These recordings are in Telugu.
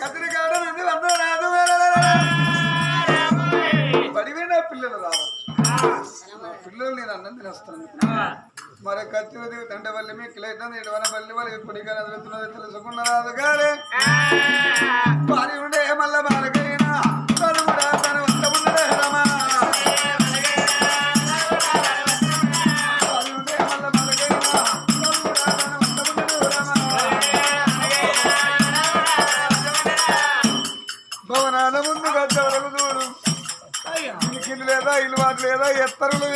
కత్తిరికాడ నుండి వంద రాదు పడిపోయిన పిల్లలు రావు నా పిల్లలు నేను అన్నం తినేస్తాను మరి కత్తి ఉదిగి తండ్రి వల్లి మీ కిలైతుంది ఇటువన పల్లి వాళ్ళు ఇప్పటికైనా ఎదుగుతున్నది తెలుసుకున్నరాదు గారే వారి ఉండే మల్ల బాలకైనా ఎత్తరులు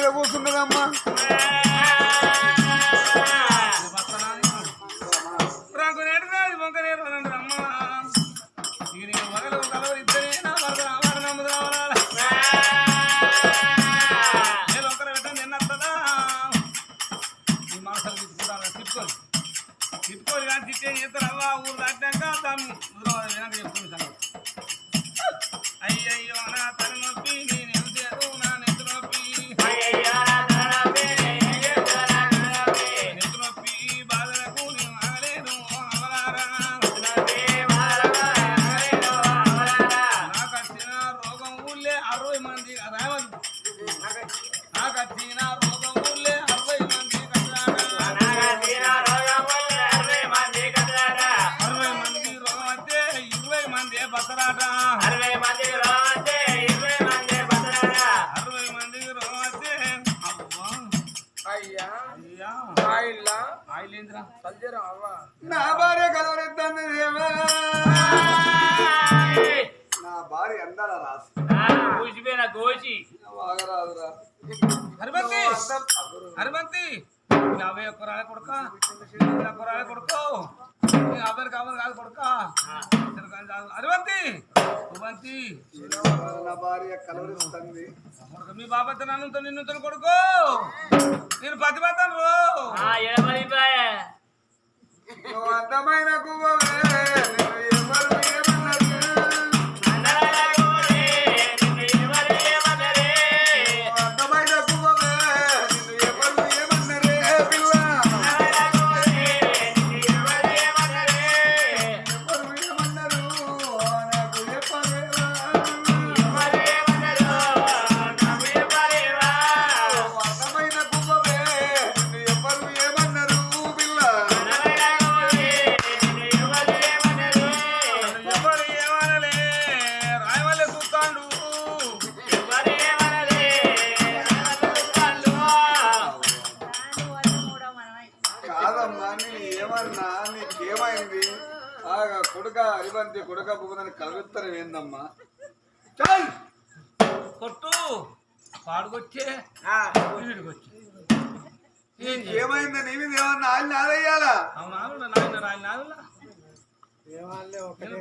నా భార్య కలవరెత్తాను దేవా. నా భార్య ఎందాల రాసు కూసిపోయిన వాగరాదురా యాభై ఒక్క రాలే కొడుక ఒక్క రాలే కొడుకో యాభై కావాలి కాదు కొడుక. హరిబంతి హరిబంతి నా భార్య కలవరిస్తుంది. కొడుకు మీ బాబా నన్ను నిన్ను కొడుకో? నేను పతిపతాను రో. నువ్వు అందమైన గువ్వవే నిన్ను ఎవరు వచ్చే ఏమైందని ఏమైంది? ఏమన్నా ఆయన నాదయ్యాలా అవునా? నాయన నాయన నాదలా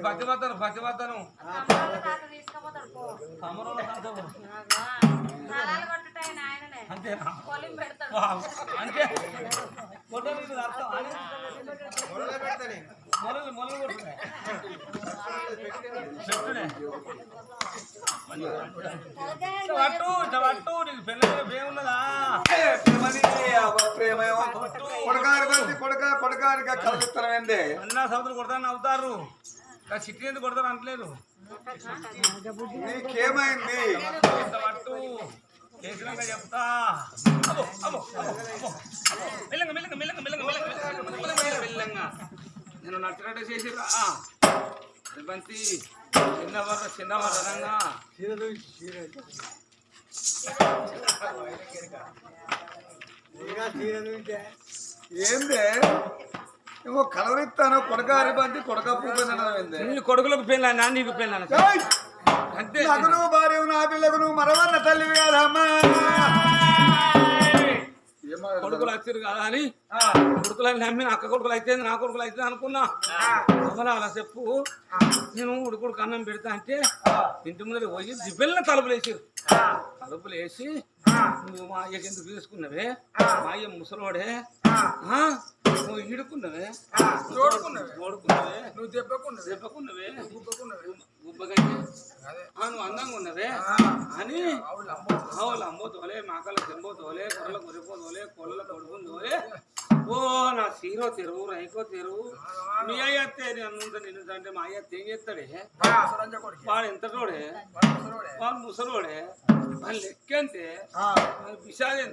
భక్తి అంతే ఫోటో పెడతాను కొడకానికలవిత్తరమైంది అన్నా సోదరులు కొడతాను అవుతారు చిట్టి ఎందుకు కొడతారు అంటలేదు నీకేమైంది చేసినాక చెప్తా. మెల్లంగా మెల్లంగా మెల్లంగా మెల్లంగా మెల్లంగా మెల్లంగా నేను నచ్చినట్టు చేసిరా బంతి చిన్నవారు చిన్నవారు రంగా ఏంది? ఏమో కలవరిస్తాను కొడుక అరిబంతి కొడుక పువ్వు ఏంది? కొడుకులకు పెళ్ళాను నీకు పెళ్ళాను! అంతే. నాకు నువ్వు భార్య నా పిల్లకు నువ్వు మరవన్న తల్లివి కాదమ్మా. కొడుకులు వచ్చారు కదా అని కొడుకులని నమ్మి అక్క కొడుకులు అయితే నా కొడుకులు అయితే అనుకున్నా. అమలా అలా చెప్పు. నేను ఉడుకుడు అన్నం పెడతా అంటే ఇంటి ముందర పోయి దిబ్బెల్ని తలుపులు వేసారు తలుపులు వేసి మా అయ్యకి ఎందుకు తీసుకున్నావే? మా అయ్య ముసలోడే. ఆ? నువ్వు ఈడుకున్నావే? తోడుకున్నవే. తోడుకున్నావే? నువ్వు దెబ్బకున్నది గుబ్బగంటే అదే. ఆ, నువ్వు అందంగా ఉన్నవే? అని? ఆవులు అమ్మో తోలే. మేకల చెంబో తోలే కొర్రల కొరిపో తోలే కొల్ల కొడుకు తోలే. ఓ నా సీరో తెరువు రైకో తెరువు. మీ అయ్య అత్తే నేను నిన్ను అంటే మా అయ్య అత్త ఏం చేస్తాడే? వాడు ఎంత తోడే వాడు ముసలోడే. వాడు ముసలోడే వాడు లెక్క అంతే వాడు విషాది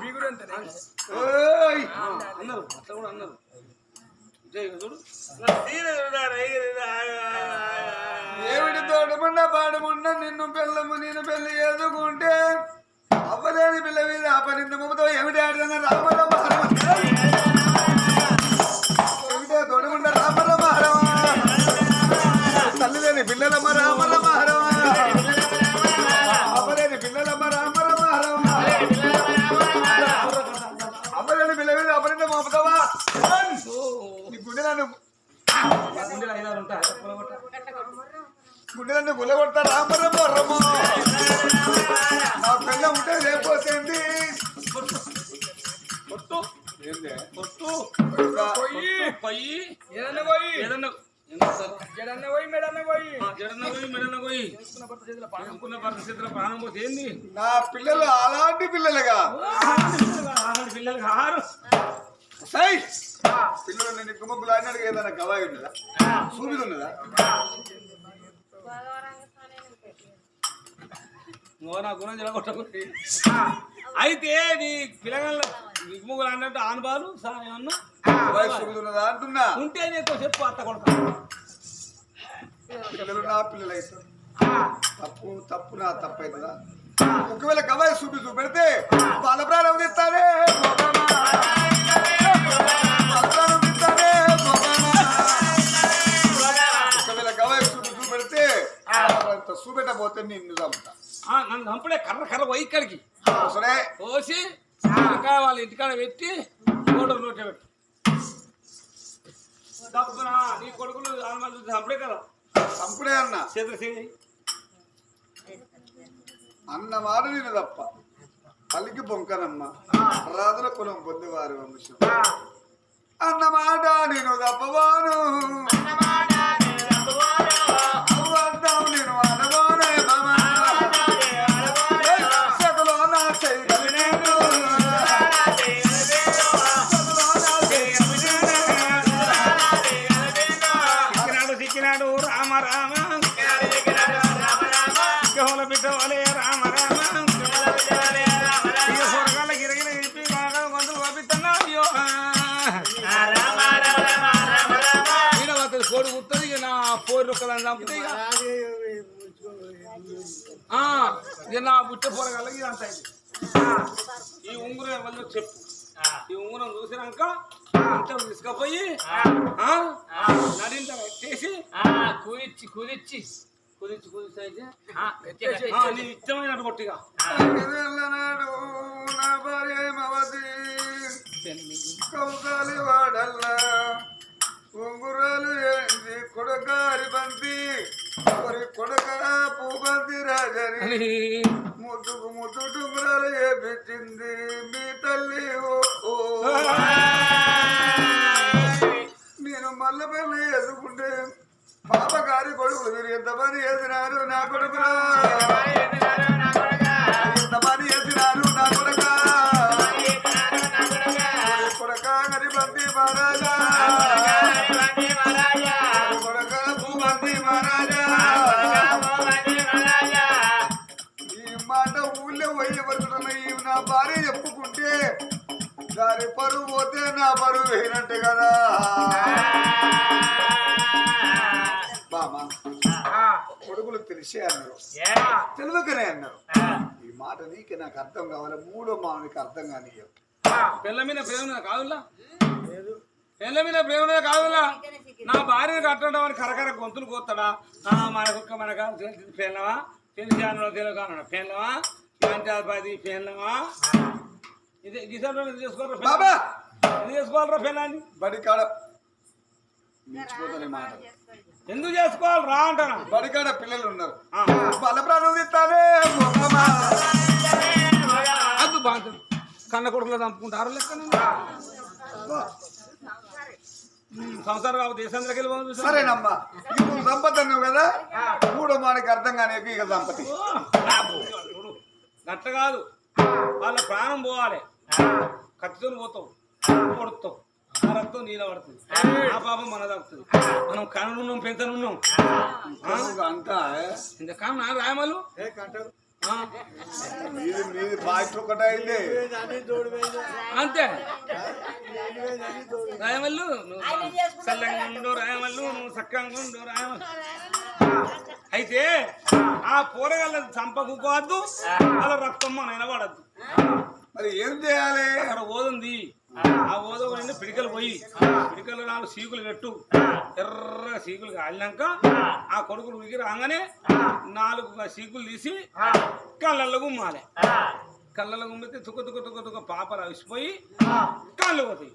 బీగుడు అన్నారు. అట్లా కూడా అన్నారు. చూడు. ఏమిటి తోడముండ పాడముండ నిన్ను పిల్లము నేను పెళ్ళి చేసుకుంటే అవ్వలేని పిల్ల మీద అపరింత మమతో ఏమిటి ఆడిన రామ గుండెలన్నీ హరమ ఏమిటే తల్లి లేని పిల్లలమ్మ పిల్లలమ్మ గుల్లగొడతా నా పిల్ల ఉంటే లేకపోతుంది నా పిల్లలు అలాంటి పిల్లలుగా. ఆనాడు పిల్లలు కారు. సై పిల్లలు నేను గుమ్మకులు అన్నాడు ఏదైనా గవాయి ఉన్నదా? సూమిది ఉన్నదా? నువ్వు నా గుణం జరగొట్టకుంటే అయితే నీ పిల్లగాళ్ళ దిగ్ముగులు అన్నట్టు ఉన్నదా అంటున్నా? ఉంటే నీతో చెప్పు అత్త కొడతా పిల్లలు నా పిల్లలు అవుతారు తప్పు తప్పు నా తప్పు అవుతుందా ఒకవేళ గవాయి చూపి చూపెడితే వాళ్ళ ప్రాణం తీస్తానే ఒకవేళ గవాయి చూపి చూపెడితే చూపెట్టబోతే నిన్ను చంపుతా నన్ను చంపడే కర్ర కర్ర పోయి ఇక్కడికి. సరే. పోసి ఇంకా వాళ్ళ ఇంటికాడ పెట్టి ఓటర్ నోటే పెట్టు. నీ కొడుకులు చంపడే కదా. చంపుడే అన్న. చేతులు అన్న మాట నేను తప్ప. పలికి పొంకనమ్మ రాజుల కులం పొందేవారు వంశం. అన్న మాట నేను తప్పవాను అవ్వద్దాం కుత్తది ఇక నా పోరు ఒక్కదాన్ని చంపితే ఇక. ఆ, ఇక నా బుట్ట ఇది. అంత ఈ ఉంగురం ఎవరిలో చెప్పు. ఈ ఉంగురం చూసినాక ఇంత తీసుకుపోయి ఆ, నడింత పెట్టేసి కుదిచ్చి కుదిచ్చి కుదించి కుదించి అయితే నీ ఇష్టమైన పొట్టిగా కౌకాలి వాడల్లా. ఉంగురాలు ఏంది? కొడకారి బంతి. మరి కొడక పూబంతి రాజని ముద్దుకు ముద్దు టుంగురాలు ఏపించింది మీ తల్లి. ఓ ఓ. నేను మల్ల పెళ్ళి ఎదుకుంటే పాపగారి కొడుకులు మీరు ఎంతమంది ఎదినారు నా కొడుకురా దాని పరువు పోతే నా పరువు వేయనట్టు కదా. బామా కొడుకులు తెలిసే అన్నారు. తెలియకనే అన్నారు. ఈ మాట నీకే నాకు అర్థం కావాలి మూడో మామూలుకి అర్థం కానీ పిల్ల మీద ప్రేమ కాదులా పిల్ల మీద ప్రేమ కాదులా నా భార్యను కట్టడం అని కరకర గొంతులు కోస్తాడా ఆ, మనకొక్క మనక పేర్లవా తెలిసి అన్న తెలియక అన్నాడు. పేర్లవా శాంతాధిపతి పేర్లవా ఇది గిసాడు చేసుకోవాలరా బాబా! ఇది చేసుకోవాలరా పిల్లని బడి కాడ. మించిపోతానే మాట. ఎందుకు చేసుకోవాలి? రా అంటాను? బడి కాడ పిల్లలు ఉన్నారు. ఆ. బల ప్రాణం తీస్తానే. అద్దు బాగుంటుంది కన్న కొడుకులో చంపుకుంటారు లెక్క సంసారం కాబట్టి దేశంలోకి వెళ్ళి సరేనమ్మా. నువ్వు సంపద అన్నావు కదా? మూడో మానికి అర్థం కానీ ఇక సంపతి గట్ట కాదు. వాళ్ళ ప్రాణం పోవాలి. కత్తితో పోతావు కొడుతావు ఆ రక్తం నీళ్ళ పడుతుంది. ఆ పాపం మన తగ్గుతుంది మనం కనున్నాం పెంచనున్నాం. అంతా ఇంత కాను నా రాయమలు అంతే. రాయమల్లు చల్లంగా ఉండు రాయమల్లు నువ్వు చక్కగా ఉండు రాయమల్లు. అయితే ఆ పోరగాళ్ళ చంపకుకోవద్దు అలా రక్తం మన నిలబడద్దు మరి ఏం చేయాలి? అక్కడ ఓదుంది. ఆ. ఓద పోయింది పిడికలు పోయి పిడికలు నాలుగు సీకులు కట్టు. ఎర్రగా సీకులు కాలినాక ఆ. కొడుకులు ఉడికి రాగానే నాలుగు సీకులు తీసి కళ్ళల్లో గుమ్మాలి. కళ్ళల్లో గుమ్మితే తుక్క తుక్క తుక్క తుక్క పాపలు అవిసిపోయి కళ్ళు పోతాయి.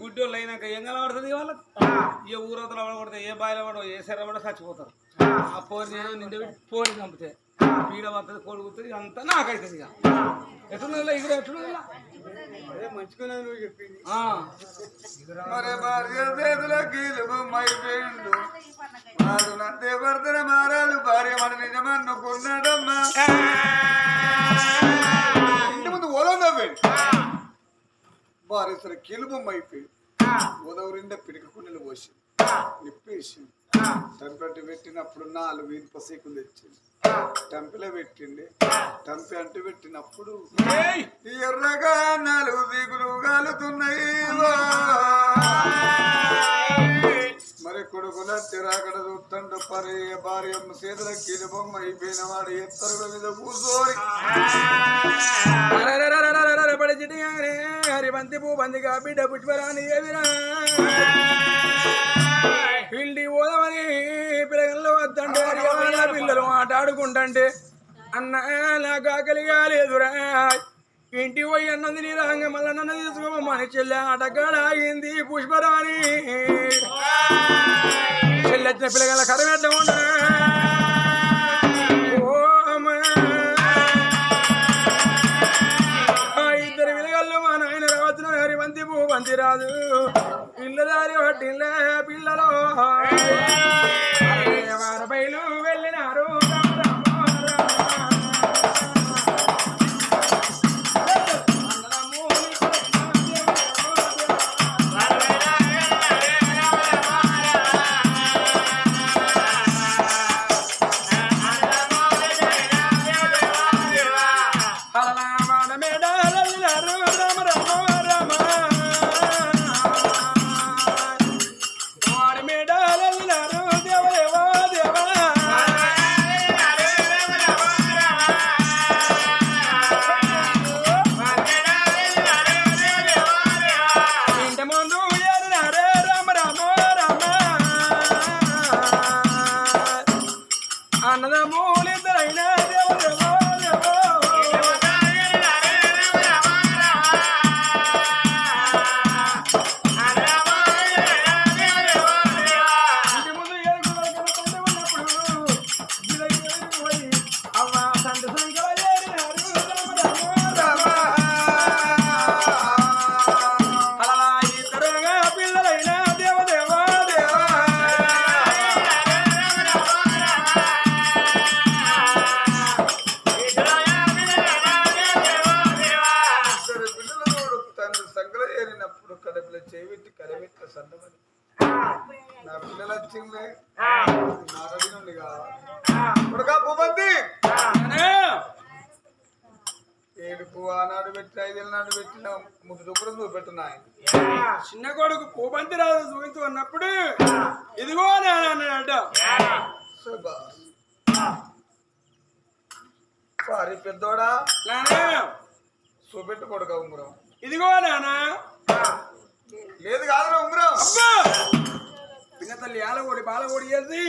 గుడ్డోళ్ళు అయినాక ఏం కనబడుతుంది వాళ్ళకి? ఏ ఊరవతల పడకూడదు ఏ బాయిల పడో ఏ సెర పడో చచ్చిపోతారు. ఆ. పోరి నేను నిండి పోరి చంపితే పీడ పడుతుంది కోడి కుడుతుంది అంతా నాకైతుంది ఇక. ఎట్లుందా ఇక్కడ ఆ, మరి భార్య చేతుల వాడు భర్తన మారాలు భార్య మన నిజమనుకున్నాడమ్మా ఇంటి ముందు ఓదవ్వండి భార్య సరే కీలుబొమ్మ అయిపోయింది ఓదవరిండే పిడిక కుండలు పోసి నిప్పేసి టెంపెట్ పెట్టినప్పుడు నాలుగు ఇనుప సీకులు తెచ్చింది టెంపెలో పెట్టింది టెంపె అంటు పెట్టినప్పుడు! ఎర్రగా నాలుగు దిగులు గాలుతున్నాయి. మరి కొడుకుల తిరాకడ చూస్తుండ పరి భార్య చేతుల కీలు బొమ్మ అయిపోయిన వాడు ఎత్తరుల మీద కూర్చోని. హరిబంతి పూ బందిగా బిడ్డ పుష్పరాని ఎవిరా ఇంటి పోదామని పిల్లలు వద్దంటే పిల్లలు ఆటాడుకుంటుంటే అన్న నాకు ఆకలిగా లేదురా. ఇంటి పోయి అన్నది నీ రాంగ మళ్ళీ నన్ను తీసుకోమని చెల్లె ఆటగాడ పుష్పరాణి. చెల్లెచ్చిన పిల్లగల కరగడ్డ ఉండ ఇల్లు దారి పట్టిల్లే పిల్లలు. ఏడుపు ఆనాడు పెట్టి ఐదేళ్ళ నాడు పెట్టిన ముందు రూపాయలు నువ్వు పెట్టిన ఆయన చిన్న కొడుకు పూబంతి రాజు చూపించు అన్నప్పుడు ఇదిగో శభాష్. సారీ పెద్దోడా? చూపెట్టు కొడుక ఉంగరం. ఇదిగో నాన్న లేదు కాదురా ఉంగరం. పిన్నతల్లి ఆలగోడి బాలగోడి చేసి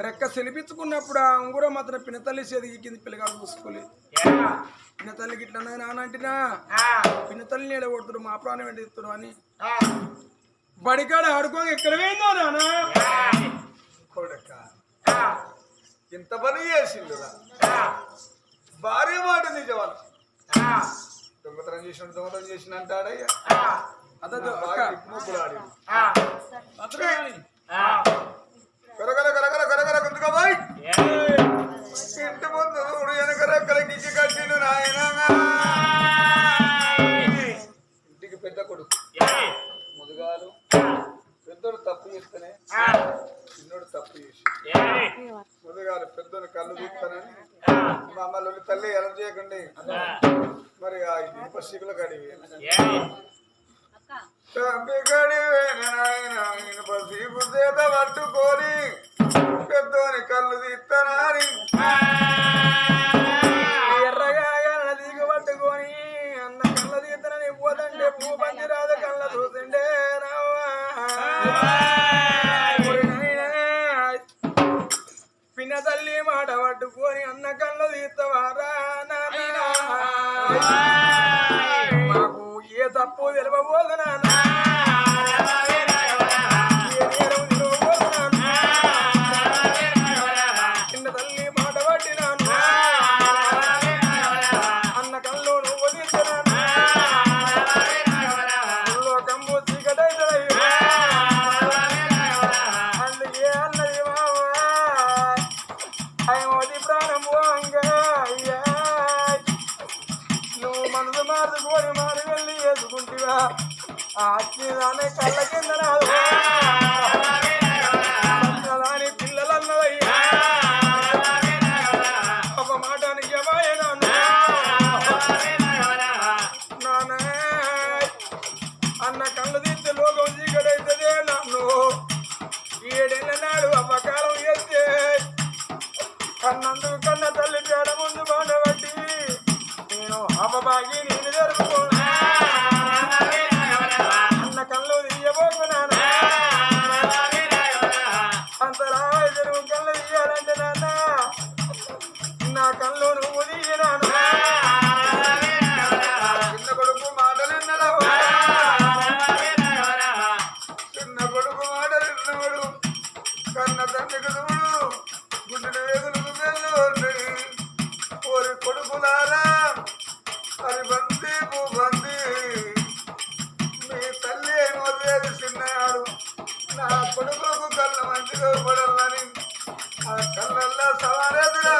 రెక్క సెలిపించుకున్నప్పుడు ఆ ఉంగురం మాత్రం పిన్నతల్లి చేతికి కింది పిల్లగాడు చూసుకోలేదు పిన్న తల్లి గిట్లా నాన్న అంటినా పిన్న తల్లిని ఎడ కొడుతుడు మా ప్రాణం ఏంటి అని బడికాడ ఆడుకో ఎక్కడ పోయిందో నాన్న కొడక ఇంత పని చేసిండు భారీ మాట నిజవాళ్ళు దొంగతనం చేసిన దొంగతనం చేసిన అంటాడయ్యా కరకర కరకర కరకర గుంతుగా బాయ్ ఇంటి ముందు రెక్కలు కట్టిండు నాయన. ఇంటికి పెద్ద కొడుకు. ముదుగాలు. పెద్దోడు తప్పు చేస్తేనే చిన్నోడు తప్పు చేసి. ముదుగాలు పెద్దోని కళ్ళు చూస్తానని మా అమ్మ తల్లి ఎలా చేయకండి. మరి ఆ ఇనుప సిగుల కడివి తప్పి కడివే నాయన పట్టుకొని పెద్దోని కళ్ళు తీస్తానని పోదంటే భూపతి రాదు కళ్ళ చూసిండే పిన్న తల్లి మాట పట్టుకొని అన్న కళ్ళు తీస్తవారా మాకు ఏ తప్పు తెలియబోదని మంచిగా పడాలని ఆ కళ్ళల్లో సవారేదురా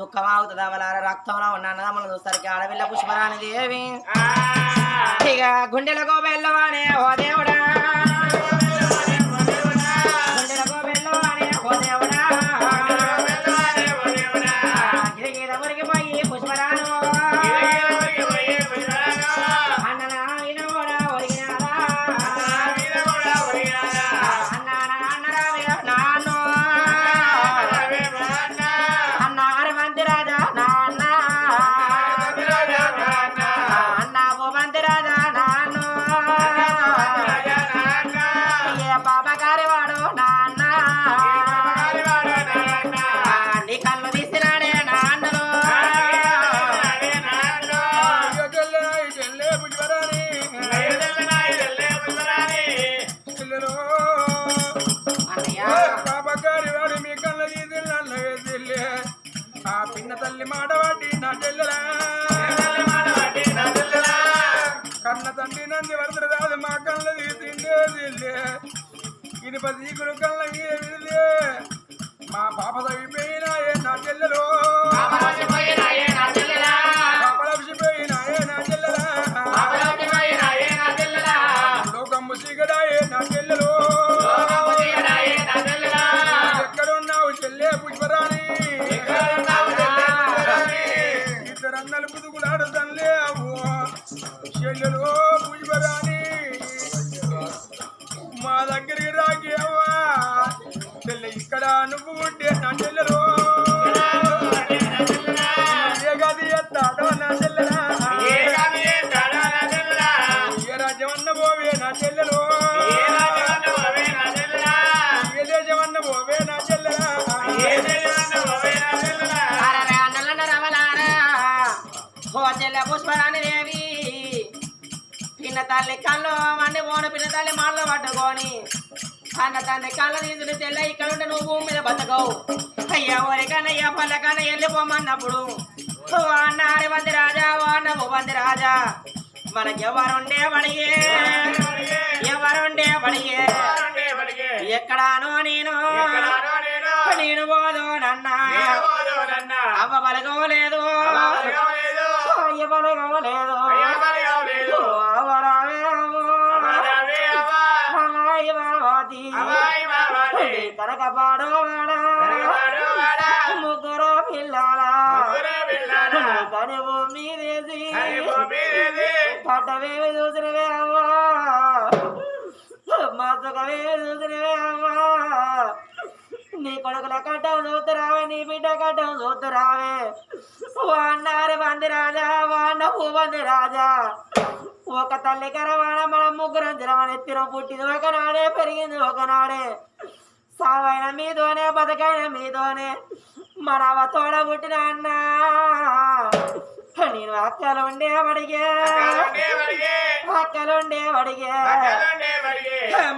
దుఃఖం అవుతుందా? వాళ్ళ రక్తంలో ఉన్న అన్నదమ్ములు చూసరికి ఆడబిడ్డ పుష్పరాని దేవి. ఇక గుండెలకు బెల్లవానే ఓ దేవుడా. పిన్న నా చెల్లెలా? కన్న తండ్రి నంది వరదలు రాదు మా కళ్ళ తీసిందే చెల్లె ఇది పదీకులు కళ్ళ ఏ విడిదే మా పాప తగ్గిపోయినాయే ఎత్తాడో నా చెల్లెలా? ఏ రాజ్యం అన్న పోవే నా చెల్లెలు? ఏ పోవే నా పుష్పరాణి దేవి. పిన్న తల్లి కళ్ళు మండి పోను పిన్న తల్లి మాటలు పట్టుకొని అన్న తండ్రి కళ్ళు తీసుకుని తెల్ల ఇక్కడ ఉంటే నువ్వు భూమి మీద బతకవు. అయ్యా ఊరికన్నయ్యా పల్లకన్న వెళ్ళిపోమన్నప్పుడు ఓ అన్న హరివంతి రాజా అన్న భూపంతి రాజా. మనకి ఎవరుండే బడిగే ఎవరుండే బడిగే ఎక్కడానో నేను. నేను పోదోనన్నా అవ్వ బలగలేదు అయ్య బలగలేదు కనకపాడు ముగ్గురు పిల్లల. కనువు మీదేసి. పట్టవేమి చూసినవే అమ్మా మచ్చకవేమి చూసినవే అమ్మా నీ కొడుకుల కట్టం చూతురావే నీ బిడ్డ కట్టం చూతురావే వాన్నారు మంది రాజా వాన్న భూమంది రాజా. ఒక తల్లి కరవాణ మనం ముగ్గురం జరమని ఎత్తిన పుట్టింది ఒకనాడే పెరిగింది ఒకనాడే. సావైన మీతోనే బతకైన మీతోనే మన అవ్వ తోడ పుట్టిన అన్న. నేను అక్కలు ఉండే అడిగే అక్కలు ఉండే అడిగే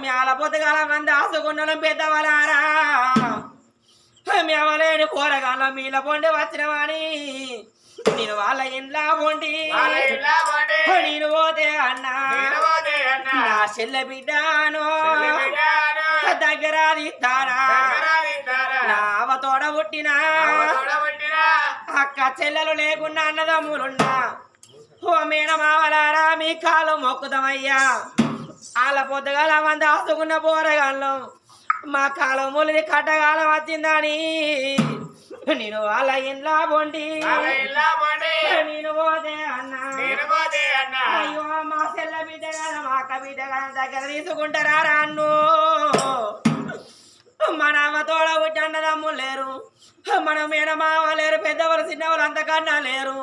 మేల పొద్దుగాల మంది ఆసుకున్న పెద్దవలారా. మేమలేని కూరగాయల మీల పొండి వచ్చినవాణి. నేను వాళ్ళ ఇంట్లో ఉండి. నేను పోతే అన్నా. నా చెల్లె బిడ్డాను దగ్గర తీస్తారా నా అవ్వ తోడ పుట్టిన. అక్క చెల్లెలు లేకున్నా అన్నదమ్ములున్నా. ఓ మేనమావలారా మీ కాలు మొక్కుదామయ్యా. వాళ్ళ పొద్దుగాల మంది ఆసుకున్న పోరగాళ్ళం. మా కాలం ములిది కట్టగాలం వచ్చిందని. నేను వాళ్ళ ఇంట్లో పొండి నేను పోతే అన్నా. అయ్యో మా చెల్ల బిడ్డ కదా మా అక్క బిడ్డ కదా దగ్గర తీసుకుంటారా రాన్ను మన అమ్మ తోడ పుట్టి అన్నదమ్ములు లేరు. మన మేనమావ లేరు పెద్దవాళ్ళు చిన్నవాళ్ళు అంతకన్నా లేరు.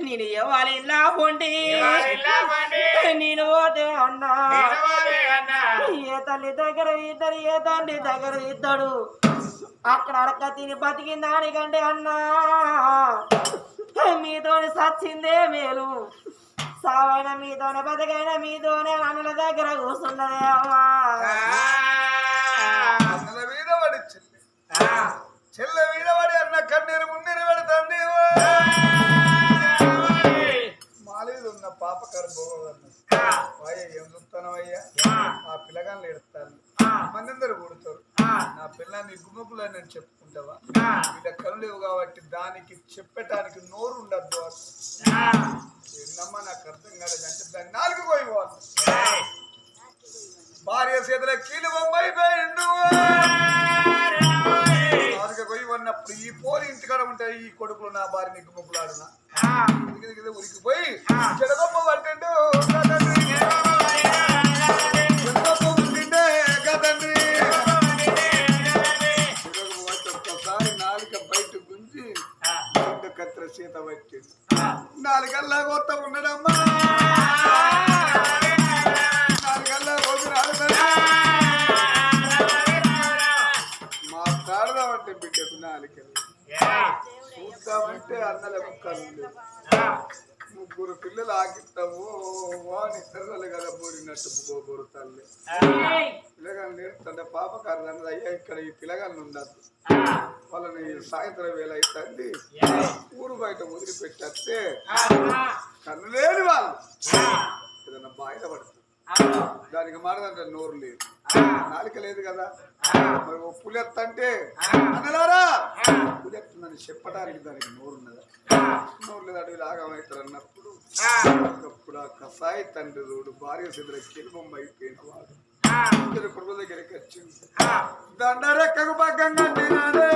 నేను ఇవ్వాలి ఇలా పొండి నేను పోతే అన్నా. ఏ తల్లి దగ్గర ఇద్దరు ఏ తండ్రి దగ్గర ఇద్దడు అక్కడ అడక తిని బతికిన దానికంటే అన్నా. మీతోని సచ్చిందే మేలు. సావైన మీతోనే బతికైన మీతోనే అన్నల దగ్గర కూర్చున్నదే అమ్మా. చెల్లి చెల్లె మీద పడి అన్న కన్నీరు మున్నీరు పెడతాండి మాలేదు ఉన్న పాప అయ్యా ఏం చూస్తాను అయ్యా ఆ పిల్లగాళ్ళు ఎడతాను మంది అందరు కూడుతారు. నా పిల్లని గుమ్మకులు నేను చెప్పుకుంటావా? వీళ్ళ కళ్ళు లేవు కాబట్టి దానికి చెప్పటానికి నోరు ఉండద్దు ఏందమ్మా నాకు అర్థం కాలేదు. అంటే దాన్ని నాలుగు పోయి భార్య చేతుల కీలు బొమ్మాయి పోయిండు ఉన్నప్పుడు ఈ పోరి ఇంటికాడ ఉంటాయి ఈ కొడుకులు నా భార్యని గుమ్మకులు ఆడునా ఉరికి పోయి చెడగొప్ప పట్టిండు. సీత పట్టిండు నాలుగల్లా కొత్త ఉండడమ్మా నాలుగల్లా రోజు ఆడతాడు మాట్లాడదామంటే బిడ్డకు నాలుకలు చూద్దామంటే అన్నల ముక్కలు. ముగ్గురు పిల్లలు ఆకిస్తాము వాని ఇద్దరు కదా బోరినట్టు పోబోరు తల్లి. పిల్లగాళ్ళు నేర్పుతుంటే పాపకారు అన్నది అయ్యా ఇక్కడ ఈ పిల్లగాళ్ళు ఉండద్దు. వాళ్ళని సాయంత్రం వేళ అవుతుంది ఊరు బయట వదిలిపెట్టేస్తే కన్ను లేని వాళ్ళు. ఏదన్నా బాయిల పడుతుంది దానికి మారదంటే నోరు లేదు. నాలుక లేదు కదా. మరి ఓ పులెత్తంటే అన్నలారా? పులెత్తుందని చెప్పడానికి దానికి నోరున్నదా నోరు లేదు అడవి లాగమవుతారు అన్నప్పుడు అప్పుడు ఆ కసాయి తండ్రి రోడ్డు భార్య సిద్ధుల కిరుబొమ్మ అయిపోయిన వాడు. ఇద్దరు కొడుకు దగ్గరికి వచ్చింది. దండరెక్కకు పగ్గంగా కట్టినాడే.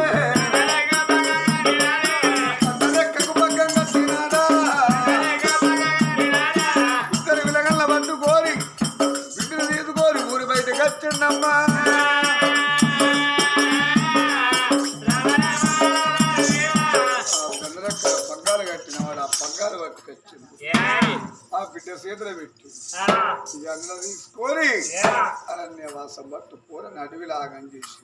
ఆ బిడ్డ చేతులు పెట్టి. ఇక అన్న తీసుకొని అరణ్యవాసం పట్టు పూరని అడవి లాగం చేసి